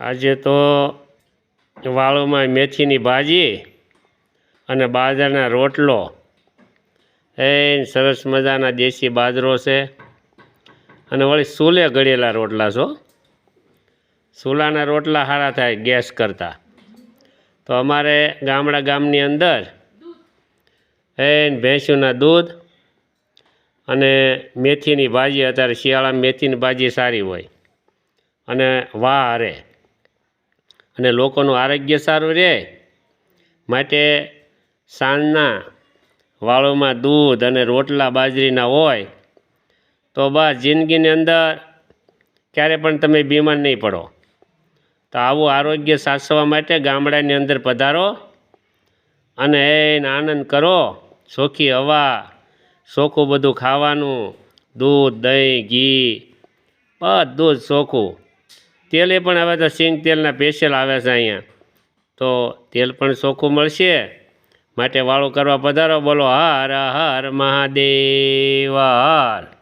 આજે તો વાળુમાં મેથીની ભાજી અને બાજરાના રોટલો. એ સરસ મજાના દેશી બાજરો છે. અને વળી સૂલે ગળેલા રોટલા છો. સૂલાના રોટલા સારા થાય ગેસ કરતાં. તો અમારે ગામડા ગામની અંદર એ ભેંસુના દૂધ અને મેથીની ભાજી, અત્યારે શિયાળામાં મેથીની ભાજી સારી હોય. અને વાહ હારે અને લોકોનું આરોગ્ય સારું રહે, માટે સાંજના વાળોમાં દૂધ અને રોટલા બાજરીના હોય, તો બસ જિંદગીની અંદર ક્યારે પણ તમે બીમાર નહીં પડો. તો આવું આરોગ્ય સાચવવા માટે ગામડાની અંદર પધારો અને એને આનંદ કરો. ચોખ્ખી હવા ચોખ્ખું બધું ખાવાનું, દૂધ, દહીં, ઘી, બધું જ ચોખ્ખું તેલે પણ હવે તો સિંગ તેલના પેશિયલ આવે છે અહીંયા. તો તેલ પણ ચોખ્ખું મળશે. માટે વાળું કરવા પધારો, બોલો, હર હર, મહાદેવ, હર.